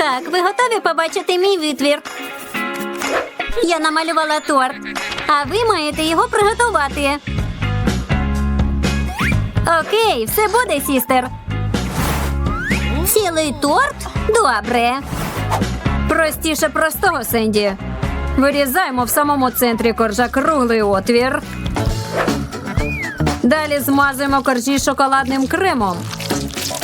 Так, ви готові побачити мій витвір? Я намалювала торт, а ви маєте його приготувати. Окей, все буде, сістер. Цілий торт? Добре. Простіше простого, Сенді. Вирізаємо в самому центрі коржа круглий отвір. Далі змазуємо коржі шоколадним кремом.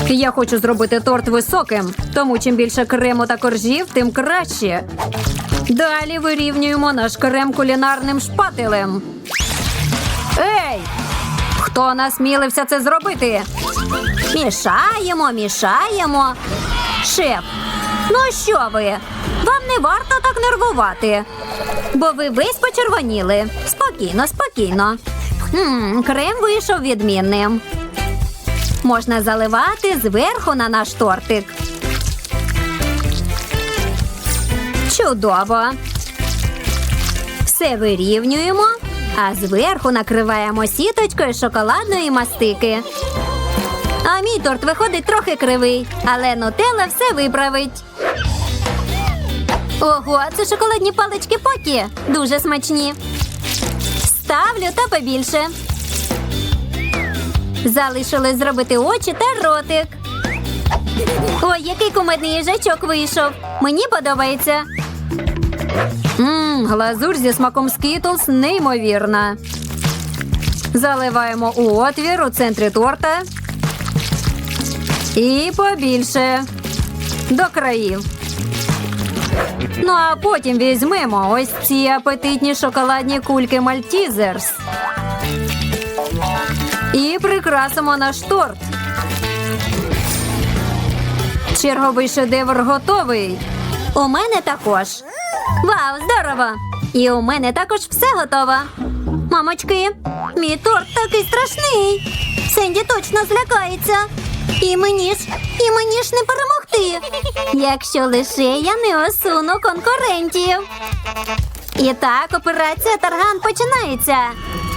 Я хочу зробити торт високим, тому чим більше крему та коржів, тим краще. Далі вирівнюємо наш крем кулінарним шпателем. Ей! Хто насмілився це зробити? Мішаємо, мішаємо. Шеф, ну що ви? Вам не варто так нервувати, бо ви весь почервоніли. Спокійно, спокійно. Хм, крем вийшов відмінним. Можна заливати зверху на наш тортик. Чудово. Все вирівнюємо, а зверху накриваємо сіточкою шоколадної мастики. А мій торт виходить трохи кривий, але нутелла все виправить. Ого, це шоколадні палички покі. Дуже смачні. Ставлю та побільше. Залишилось зробити очі та ротик. Ой, який кумедний їжачок вийшов. Мені подобається. Мм, глазурь зі смаком скітлс неймовірна. Заливаємо у отвір у центрі торта. І побільше. До країв. Ну а потім візьмемо ось ці апетитні шоколадні кульки Мальтізерс. І прикрасимо наш торт. Черговий шедевр готовий. У мене також. Вау, здорово! І у мене також все готово. Мамочки, мій торт такий страшний. Сенді точно злякається. І мені ж, і мені ж не перемогти. Якщо лише я не осуну конкурентів. І так, операція Тарган починається.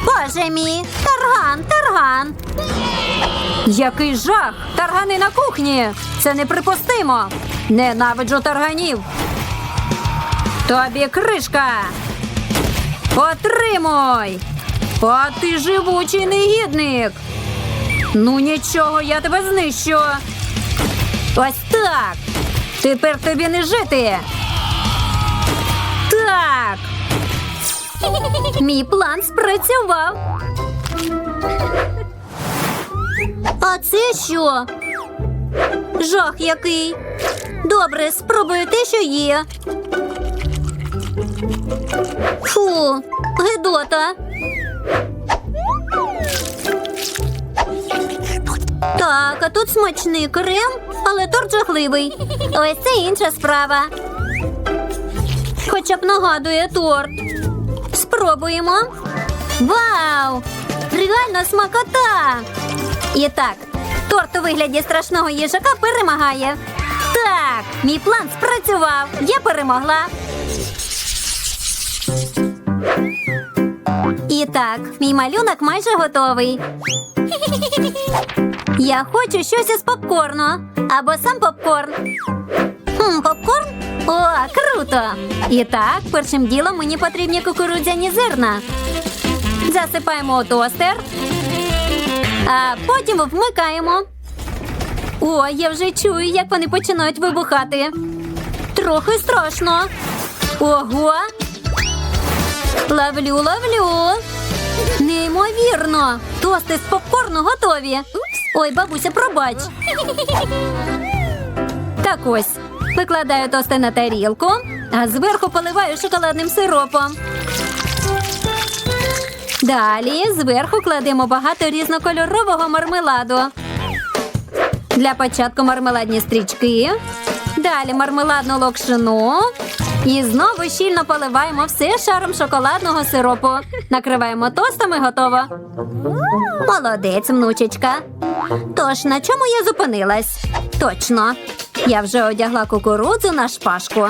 Боже мій, Тарган, Тарган. Який жах! Таргани на кухні! Це неприпустимо! Ненавиджу тарганів! Тобі кришка! Отримуй! А ти живучий негідник! Ну нічого, я тебе знищу! Ось так! Тепер тобі не жити! Так! Мій план спрацював. А це що? Жах який. Добре, спробую те, що є. Фу, гидота. Так, а тут смачний крем, але торт жахливий. Ось це інша справа. Хоча б нагадує торт. Спробуємо. Вау! Реально смакота! І так, торт у вигляді страшного їжака перемагає. Так, мій план спрацював. Я перемогла. І так, мій малюнок майже готовий. Я хочу щось із попкорну або сам попкорн. Круто! І так, першим ділом мені потрібні кукурудзяні зерна. Засипаємо у тостер, а потім вмикаємо. О, я вже чую, як вони починають вибухати. Трохи страшно. Ого. Ловлю, ловлю. Неймовірно. Тости з попкорну готові. Ой, бабуся, пробач. Так ось. Викладаю тости на тарілку, а зверху поливаю шоколадним сиропом. Далі зверху кладемо багато різнокольорового мармеладу. Для початку мармеладні стрічки. Далі мармеладну локшину. І знову щільно поливаємо все шаром шоколадного сиропу. Накриваємо тостом і готово. Молодець, внучечка. Тож на чому я зупинилась? Точно. Я вже одягла кукурудзу на шпажку.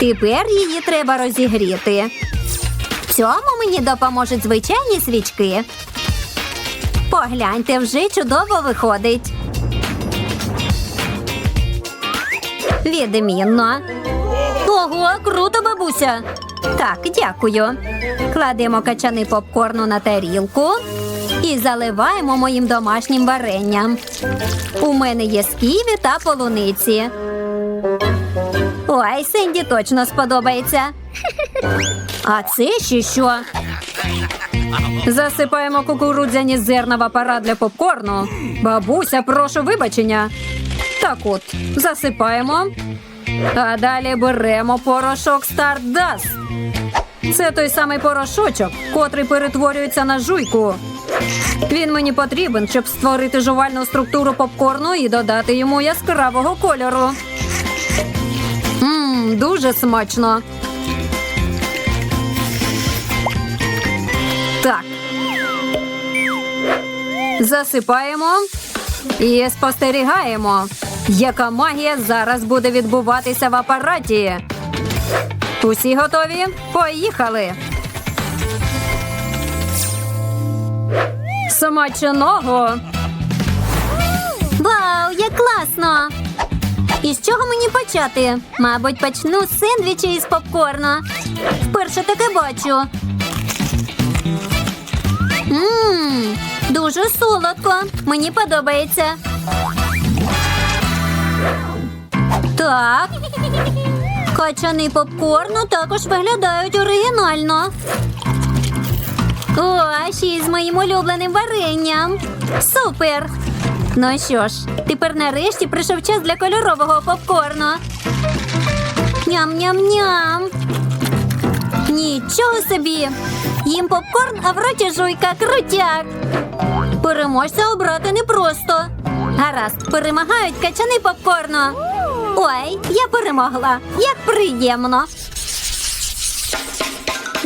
Тепер її треба розігріти. В цьому мені допоможуть звичайні свічки. Погляньте, вже чудово виходить. Відмінно. Ого, круто, бабуся. Так, дякую. Кладемо качани попкорну на тарілку і заливаємо моїм домашнім варенням. У мене є сківі та полуниці. Ой, Сенді точно сподобається. А це ще що? Засипаємо кукурудзяні зерна в апарат для попкорну. Бабуся, прошу вибачення. Так от, засипаємо. А далі беремо порошок Stardust. Це той самий порошочок, котрий перетворюється на жуйку. Він мені потрібен, щоб створити жувальну структуру попкорну і додати йому яскравого кольору. Мм, дуже смачно. Так. Засипаємо і спостерігаємо, яка магія зараз буде відбуватися в апараті. Усі готові? Поїхали. Смачного! Вау, як класно! І з чого мені почати? Мабуть, почну з сендвічі із попкорна. Вперше таке бачу. Ммм, дуже солодко. Мені подобається. Так. Качани попкорну також виглядають оригінально. О, ще й з моїм улюбленим варенням. Супер! Ну що ж, тепер нарешті прийшов час для кольорового попкорну. Ням-ням-ням. Нічого собі. Їм попкорн, а в роті жуйка крутяк. Переможця обрати непросто. Гаразд, перемагають качани попкорну. Ой, я перемогла. Як приємно.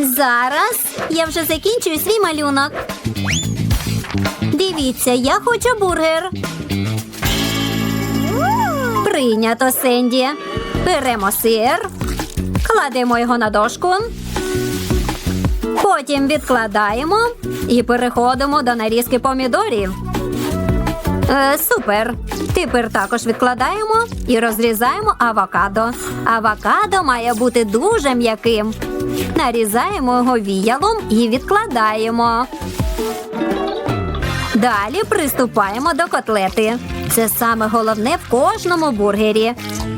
Зараз я вже закінчую свій малюнок. Дивіться, я хочу бургер. Прийнято, Сенді. Беремо сир, кладемо його на дошку. Потім відкладаємо і переходимо до нарізки помідорів. Е, супер. Тепер також відкладаємо і розрізаємо авокадо. Авокадо має бути дуже м'яким. Нарізаємо його віялом і відкладаємо. Далі приступаємо до котлети. Це саме головне в кожному бургері.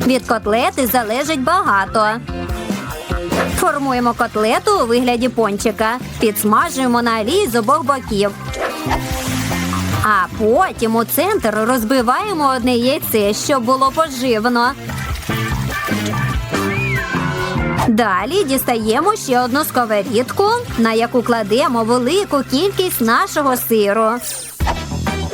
Від котлети залежить багато. Формуємо котлету у вигляді пончика. Підсмажуємо на олії з обох боків. А потім у центр розбиваємо одне яйце, щоб було поживно. Далі дістаємо ще одну сковорідку, на яку кладемо велику кількість нашого сиру.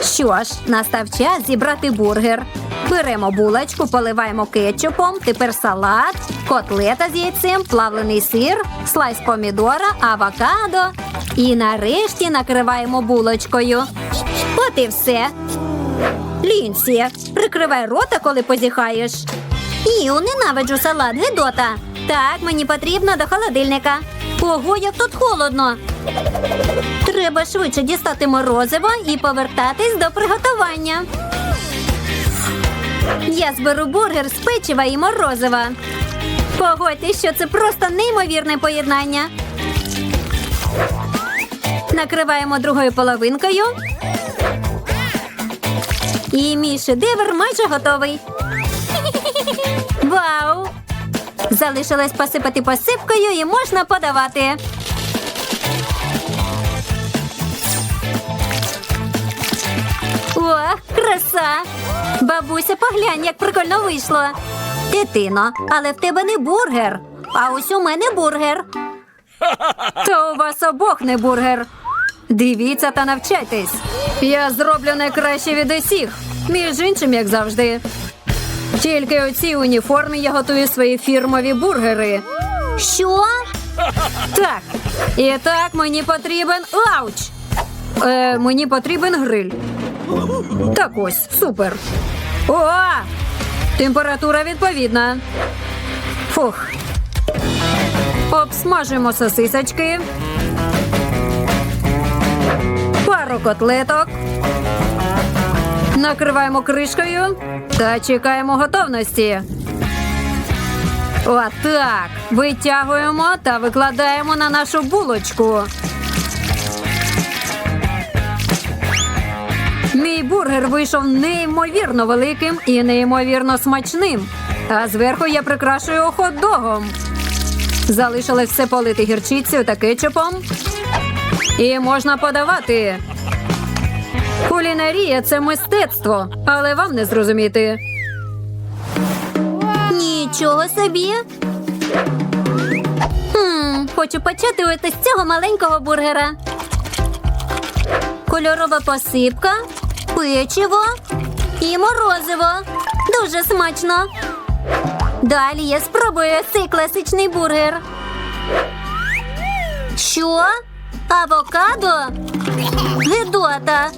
Що ж, настав час зібрати бургер. Беремо булочку, поливаємо кетчупом, тепер салат, котлета з яйцем, плавлений сир, слайс помідора, авокадо. І нарешті накриваємо булочкою. От і все. Лінсі, прикривай рота, коли позіхаєш. Іу, ненавиджу салат, Гедота. Так, мені потрібно до холодильника. Ого, як тут холодно. Треба швидше дістати морозиво і повертатись до приготування. Я зберу бургер з печива і морозива. Погодьтесь, що це просто неймовірне поєднання. Накриваємо другою половинкою. І мій шедевр майже готовий. Вау! Залишилось посипати посипкою і можна подавати. Ох, краса! Бабуся, поглянь, як прикольно вийшло. Дитино, але в тебе не бургер. А ось у мене бургер. Та у вас обох не бургер. Дивіться та навчайтесь. Я зроблю найкраще від усіх. Між іншим, як завжди. Тільки у цій уніформі я готую свої фірмові бургери. Що? Так. І так мені потрібен ауч. Е, мені потрібен гриль. Так ось, супер. О! Температура відповідна. Фух. Обсмажуємо сосисочки. Пару котлеток. Накриваємо кришкою та чекаємо готовності. Отак. Витягуємо та викладаємо на нашу булочку. Мій бургер вийшов неймовірно великим і неймовірно смачним. А зверху я прикрашую хот-догом. Залишилось все полити гірчицею та кетчупом. І можна подавати. Кулінарія це мистецтво, але вам не зрозуміти. Нічого собі. Хм, хочу почати ось з цього маленького бургера. Кольорова посипка, печиво і морозиво. Дуже смачно. Далі я спробую цей класичний бургер. Що? Авокадо? Гидота.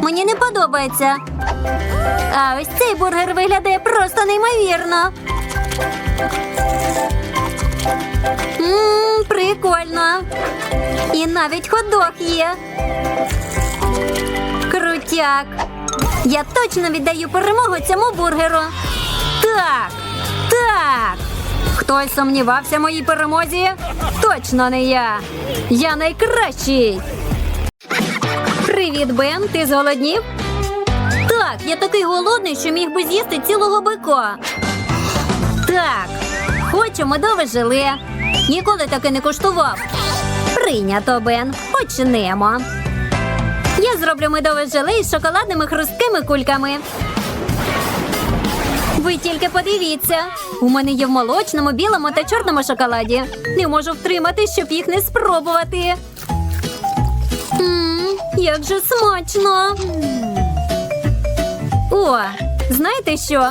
Мені не подобається. А ось цей бургер виглядає просто неймовірно. Ммм, прикольно. І навіть ходок є. Крутяк. Я точно віддаю перемогу цьому бургеру. Так, так. Хтось сумнівався в моїй перемозі? Точно не я. Я найкращий. Привіт, Бен. Ти зголоднів? Так, я такий голодний, що міг би з'їсти цілого бика. Так, хочу медове желе. Ніколи таке не куштував. Прийнято, Бен. Почнемо. Я зроблю медове желе із шоколадними хрусткими кульками. Ви тільки подивіться. У мене є в молочному, білому та чорному шоколаді. Не можу втримати, щоб їх не спробувати. Як же смачно. О, знаєте що?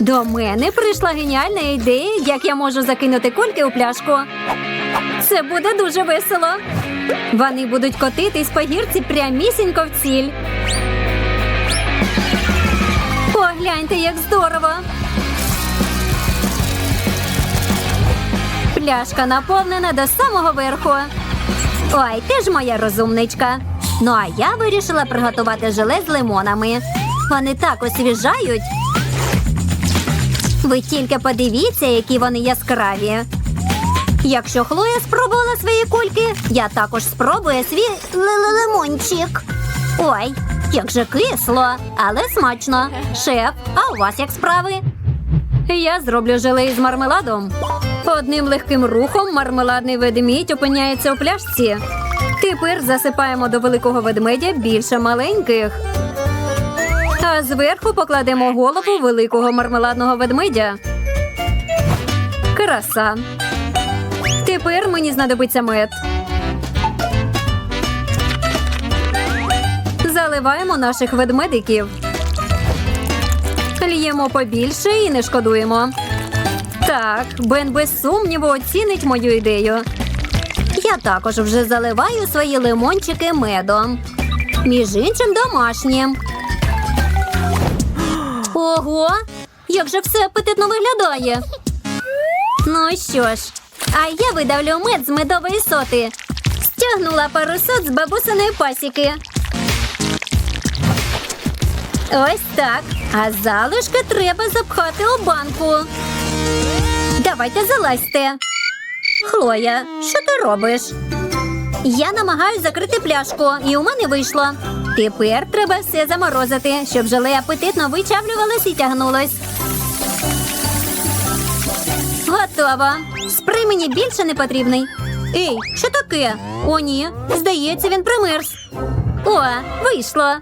До мене прийшла геніальна ідея, як я можу закинути кульки у пляшку. Це буде дуже весело. Вони будуть котитись по гірці прямісінько в ціль. Погляньте, як здорово. Пляшка наповнена до самого верху. Ой, ти ж моя розумничка. Ну а я вирішила приготувати желе з лимонами. Вони так освіжають. Ви тільки подивіться, які вони яскраві. Якщо Хлоя спробувала свої кульки, я також спробую свій лимончик. Ой, як же кисло, але смачно. Шеф, а у вас як справи? Я зроблю желе із мармеладом. Одним легким рухом мармеладний ведмідь опиняється у пляшці. Тепер засипаємо до великого ведмедя більше маленьких. А зверху покладемо голову великого мармеладного ведмедя. Краса. Тепер мені знадобиться мед. Заливаємо наших ведмедиків. Л'ємо побільше і не шкодуємо. Так, Бен без сумніву оцінить мою ідею. Я також вже заливаю свої лимончики медом. Між іншим домашнім. Ого, як же все апетитно виглядає. Ну що ж, а я видавлю мед з медової соти. Стягнула пару сот з бабусиної пасіки. Ось так. А залишки треба запхати у банку. Давайте залазьте. Хлоя, що ти робиш? Я намагаюся закрити пляшку, і у мене вийшло. Тепер треба все заморозити, щоб желе апетитно вичавлювалось і тягнулось. Готово. Спрей мені більше не потрібний. Ей, що таке? О, ні. Здається, він примерз. О, вийшло.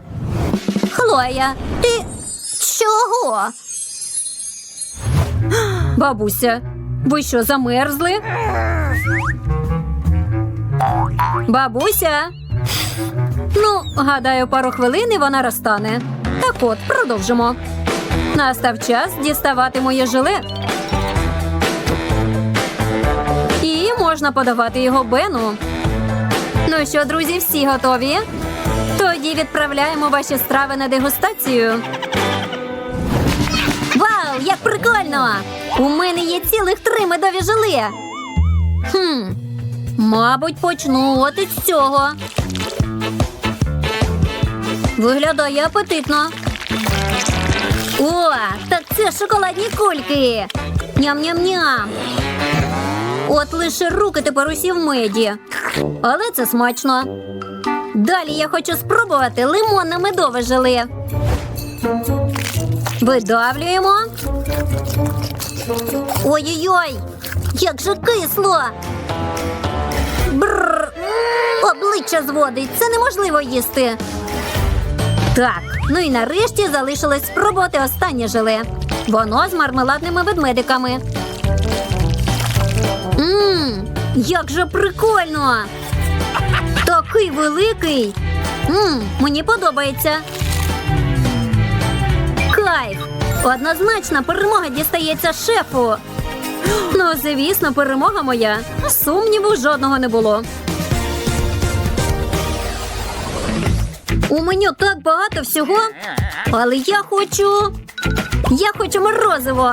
Хлоя, ти чого? Бабуся, ви що, замерзли? Бабуся. Ну, гадаю, пару хвилин і вона розтане. Так от, продовжимо. Настав час діставати моє желе. І можна подавати його Бену. Ну що, друзі, всі готові? Тоді відправляємо ваші страви на дегустацію. Вау, як прикольно! У мене є цілих три медові желе. Хм, мабуть, почну от із цього. Виглядає апетитно. О, так це шоколадні кульки. Ням-ням-ням. От лише руки тепер усі в меді. Але це смачно. Далі я хочу спробувати лимонне медове желе. Видавлюємо. Ой-ой-ой! Як же кисло! Бррр! Обличчя зводить. Це неможливо їсти. Так, ну і нарешті залишилось спробувати останнє желе. Воно з мармеладними ведмедиками. Мм, як же прикольно! Такий великий. Мм, мені подобається. Однозначно перемога дістається шефу. Ну, звісно, перемога моя. Сумніву жодного не було. У меню так багато всього, але я хочу. Я хочу морозиво.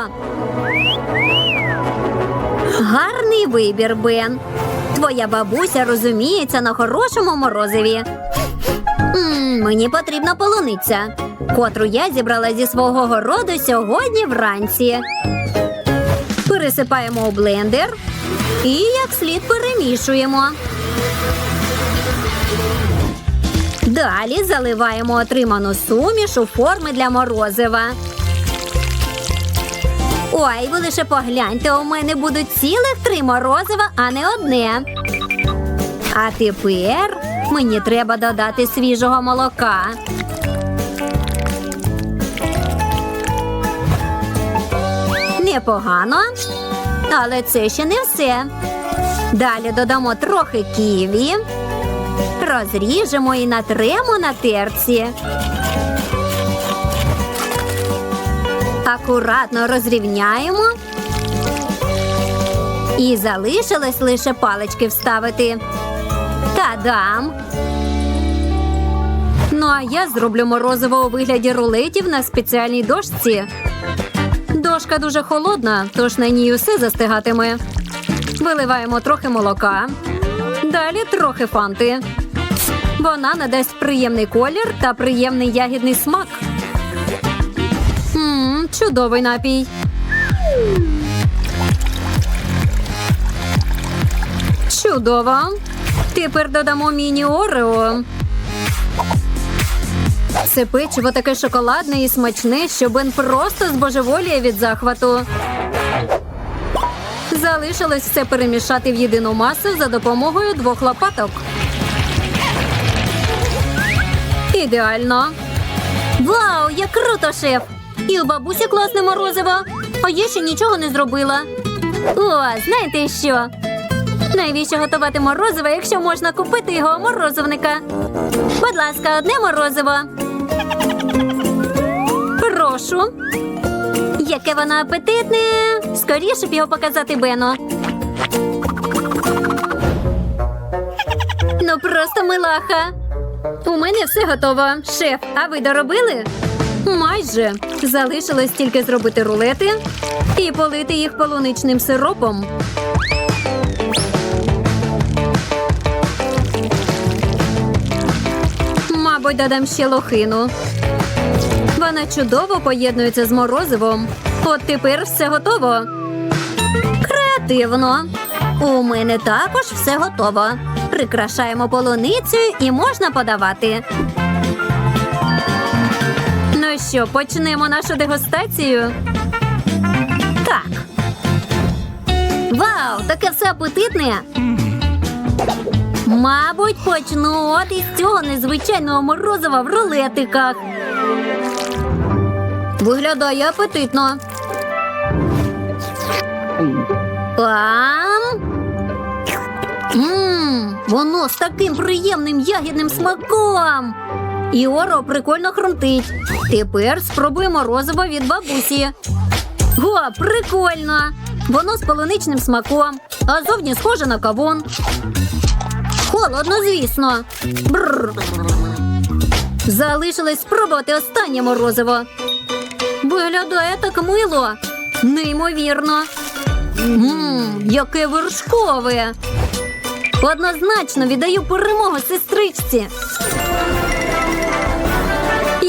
Гарний вибір, Бен. Твоя бабуся розуміється на хорошому морозиві. м мені потрібна полуниця, котру я зібрала зі свого городу сьогодні вранці. Пересипаємо у блендер і як слід перемішуємо. Далі заливаємо отриману суміш у форми для морозива. Ой, ви лише погляньте, у мене будуть цілих три морозива, а не одне. А тепер мені треба додати свіжого молока. Непогано, але це ще не все. Далі додамо трохи ківі. Розріжемо і натремо на терці. Акуратно розрівняємо. І залишилось лише палички вставити. Та-дам! Ну а я зроблю морозиво у вигляді рулетів на спеціальній дошці. Дошка дуже холодна, тож на ній усе застигатиме. Виливаємо трохи молока, далі трохи фанти. Вона надасть приємний колір та приємний ягідний смак. Мм, чудовий напій. Чудово. Тепер додамо міні Орео. Це печиво таке шоколадне і смачне, що Бен просто збожеволіє від захвату. Залишилось все перемішати в єдину масу за допомогою двох лопаток. Ідеально. Вау, як круто, шеф! І у бабусі класне морозиво, а я ще нічого не зробила. О, знаєте що? Навіщо готувати морозиво, якщо можна купити його у морозивника? Будь ласка, одне морозиво. Прошу. Яке воно апетитне. Скоріше б його показати Бену. Ну просто милаха. У мене все готово. Шеф, а ви доробили? Майже. Залишилось тільки зробити рулети і полити їх полуничним сиропом. Мабуть, додам ще лохину. Вона чудово поєднується з морозивом. От тепер все готово. Креативно. У мене також все готово. Прикрашаємо полуницею і можна подавати. Ну що, почнемо нашу дегустацію? Так. Вау, таке все апетитне. Мабуть, почну от із цього незвичайного морозива в рулетиках. Виглядає апетитно. Ам. Мм, воно з таким приємним ягідним смаком. І оро прикольно хрумтить. Тепер спробуємо морозиво від бабусі. О, прикольно! Воно з полуничним смаком, а зовні схоже на кавун. Холодно, звісно. Бррр. Залишилось спробувати останнє морозиво. Виглядає так мило. Неймовірно. Мм, яке вершкове. Однозначно віддаю перемогу сестричці.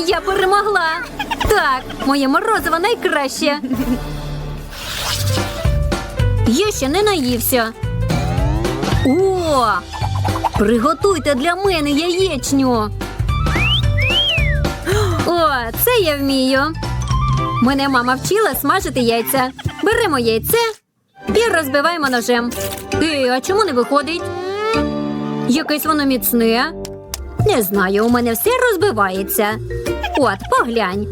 Я перемогла. Так, моє морозиво найкраще. Я ще не наївся. О! Приготуйте для мене яєчню. О, це я вмію. Мене мама вчила смажити яйця. Беремо яйце і розбиваємо ножем. Ей, а чому не виходить? Якесь воно міцне. Не знаю, у мене все розбивається. От, поглянь.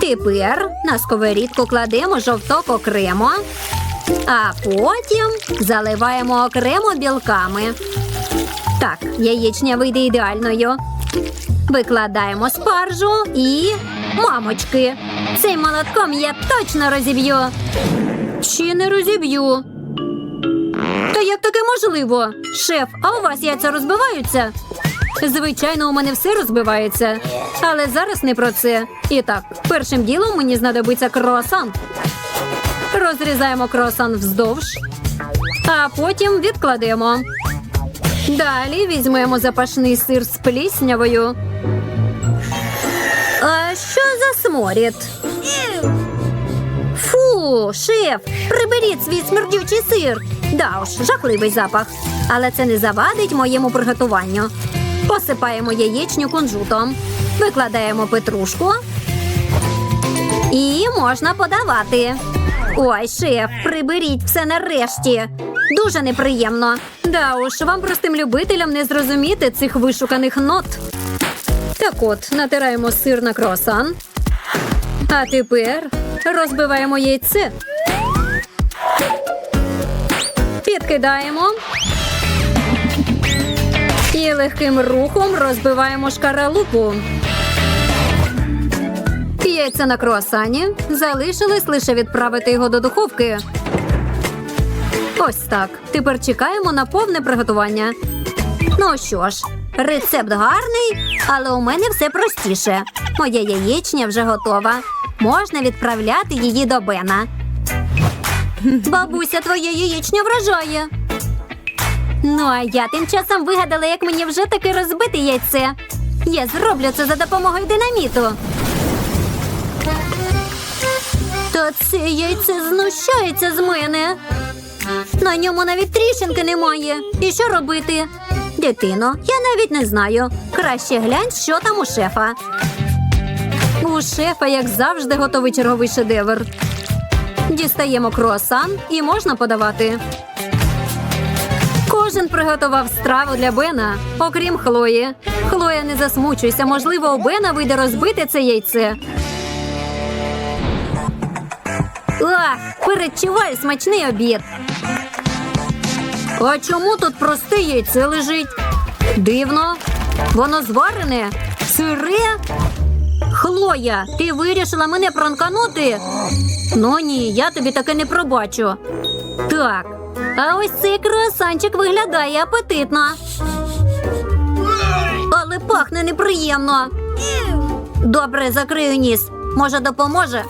Тепер на сковорідку кладемо жовток окремо, а потім заливаємо окремо білками. Так, яєчня вийде ідеальною. Викладаємо спаржу і мамочки. Цим молотком я точно розіб'ю. Чи не розіб'ю? Та як таке можливо? Шеф, а у вас яйця розбиваються? Звичайно, у мене все розбивається. Але зараз не про це. І так, першим ділом мені знадобиться круасан. Розрізаємо круасан вздовж, а потім відкладемо. Далі візьмемо запашний сир з пліснявою. А що за сморід? Фу, шеф, приберіть свій смердючий сир. Да уж, жахливий запах. Але це не завадить моєму приготуванню. Посипаємо яєчню кунжутом, викладаємо петрушку і можна подавати. Ой, шеф, приберіть все нарешті. Дуже неприємно. Да уж, вам простим любителям не зрозуміти цих вишуканих нот. Так от, натираємо сир на круасан. А тепер розбиваємо яйце. Підкидаємо. І легким рухом розбиваємо шкаралупу. Яйця на круасані. Залишилось лише відправити його до духовки. Ось так. Тепер чекаємо на повне приготування. Ну що ж, рецепт гарний, але у мене все простіше. Моя яєчня вже готова. Можна відправляти її до Бена. Бабуся, твоя яєчня вражає. Ну, а я тим часом вигадала, як мені вже таки розбити яйце. Я зроблю це за допомогою динаміту. Та це яйце знущається з мене. На ньому навіть тріщинки немає. І що робити? Дитино, я навіть не знаю. Краще глянь, що там у шефа. Шефа, як завжди, готовий черговий шедевр. Дістаємо круасан і можна подавати. Кожен приготував страву для Бена, окрім Хлої. Хлоя, не засмучуйся, можливо, у Бена вийде розбити це яйце. Ах, передчуваю смачний обід. А чому тут просте яйце лежить? Дивно. Воно зварене? Сире? Хлоя, ти вирішила мене пранканути? Ну ні, я тобі таке не пробачу. Так, а ось цей круасанчик виглядає апетитно. Але пахне неприємно. Добре, закрию ніс. Може, допоможе?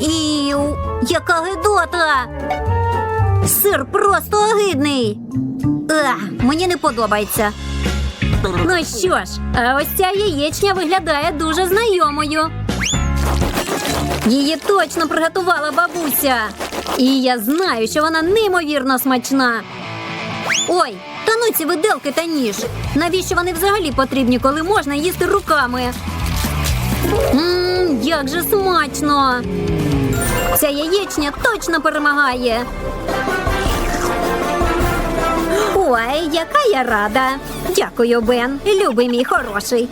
Іу, яка гидота! Сир просто огидний. Ах, мені не подобається. Ну що ж, а ось ця яєчня виглядає дуже знайомою. Її точно приготувала бабуся. І я знаю, що вона неймовірно смачна. Ой, та ну ці виделки та ніж. Навіщо вони взагалі потрібні, коли можна їсти руками? Ммм, як же смачно! Ця яєчня точно перемагає. Ой, яка я рада. Дякую, Бен. Любий мій хороший.